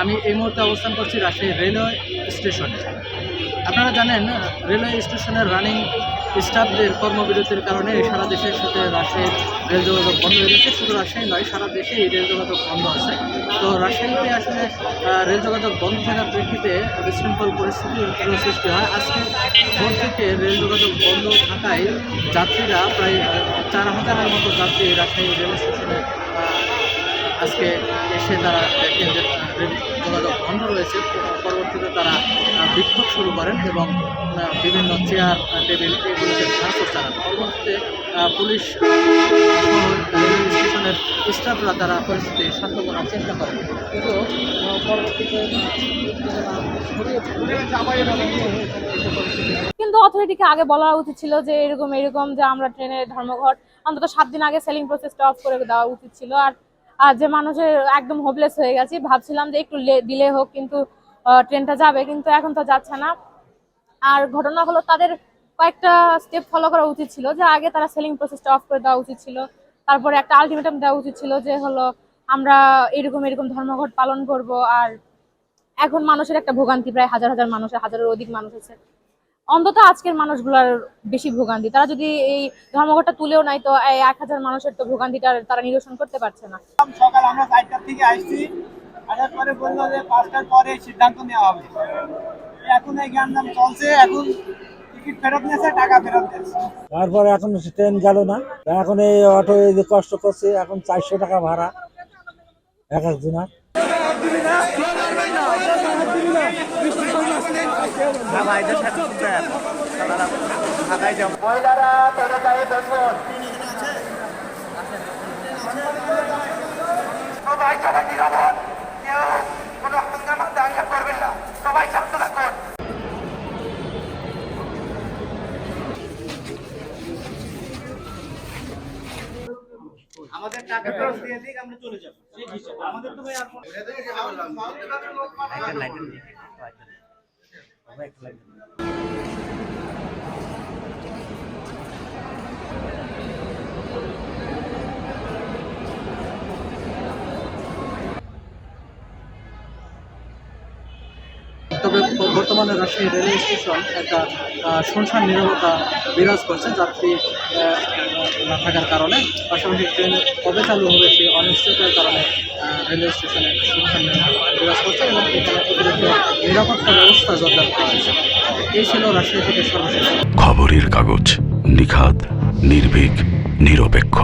আমি এই মুহূর্তে অবস্থান করছি রাজশাহী রেলওয়ে স্টেশনে। আপনারা জানেন, রেলওয়ে স্টেশনের রানিং স্টাফদের কর্মবিরতির কারণে সারা দেশের সাথে রাজশাহীর রেল যোগাযোগ বন্ধ হয়ে গেছে। শুধু রাজশাহী নয়, সারা দেশে এই রেল যোগাযোগ বন্ধ আছে। তো রাজশাহীতে আসলে রেল যোগাযোগ বন্ধ থাকার প্রেক্ষিতে বিশৃঙ্খল পরিস্থিতির সৃষ্টি হয়। আজকে ভোর থেকে রেল যোগাযোগ বন্ধ থাকায় যাত্রীরা প্রায় চার হাজারের মতো যাত্রী রাজশাহী রেল স্টেশনে আজকে এসে তারা দেখেন যে রেল যোগাযোগ বন্ধ রয়েছে। পরবর্তীতে তারা বিক্ষোভ শুরু করেন এবং বিভিন্ন চেয়ার টেবিল এগুলোকে ভাঙচুর চালান। পরবর্তীতে পুলিশ স্টেশনের স্টাফরা তারা পরিস্থিতি শান্ত করার চেষ্টা করেন। কিন্তু। কিন্তু অথরিটিকে আগে বলা উচিত ছিল যে এরকম এরকম যে আমরা ট্রেনের ধর্মঘট অন্তত সাত দিন আগে সেলিং প্রসেসটা অফ করে দেওয়া উচিত ছিল। আর আর যে মানুষের একদম হোপলেস হয়ে গেছি, ভাবছিলাম যে একটু ডিলে হোক, কিন্তু ট্রেনটা যাবে, কিন্তু এখন তো যাচ্ছে না। আর ঘটনা হলো তাদের কয়েকটা স্টেপ ফলো করা উচিত ছিল, যে আগে তারা সেলিং প্রসেসটা অফ করে দেওয়া উচিত ছিল। তারপরে একটা আলটিমেটাম দেওয়া উচিত ছিল, যে হলো, আমরা এরকম এরকম ধর্মঘট পালন করব, আর এখন মানুষের একটা ভোগান্তি, প্রায় হাজার হাজার মানুষের হাজারের অধিক মানুষ আছে। অন্তত আজকের মানুষগুলোর বেশি ভোগান্তি। তারা যদি এই ধর্মঘটটা তুলেও নাই তো এই এক হাজার মানুষের তো ভোগান্তিটা তারা নিরসন করতে পারছে না। সকাল আমরা চারটার থেকে আসছি আসার পরে বলল যে পাঁচটার পরে সিদ্ধান্ত নেওয়া হবে। এখন এই জ্ঞানদাম চলছে এখন টিকিট ফেরত নিয়েছে টাকা ফেরত তারপরে এখন ট্রেন গেল না। এখন এই অটো কষ্ট করছে এখন চারশো টাকা ভাড়া এক একজনের মহিলারা তোরা গায়ে ধরুন সবাই সবাই নিরাপদ। কেউ কোনো হাঙ্গামা দাঙ্গা করবেন না। সবাই আমাদের টাকা ফেরত দিয়ে দিক আমরা চলে যাব। আমাদের তো ভাই আর তবে ব- বর্তমানে রাজশাহী রেলওয়ে স্টেশন একটা শুনশান নিরবতা বিরাজ করছে, যাত্রী না থাকার কারণে। পাশাপাশি ট্রেন কবে চালু হবে সেই অনিশ্চয়তার কারণে রেলওয়ে স্টেশনে একটা শুনশান বিরাজ করছে এবং এখানে অতিরিক্ত নিরাপত্তা ব্যবস্থা জোরদার করা হয়েছে। এই ছিল রাজশাহী থেকে সর্বশেষ। খবরের কাগজ, নিখাদ, নির্ভীক, নিরপেক্ষ।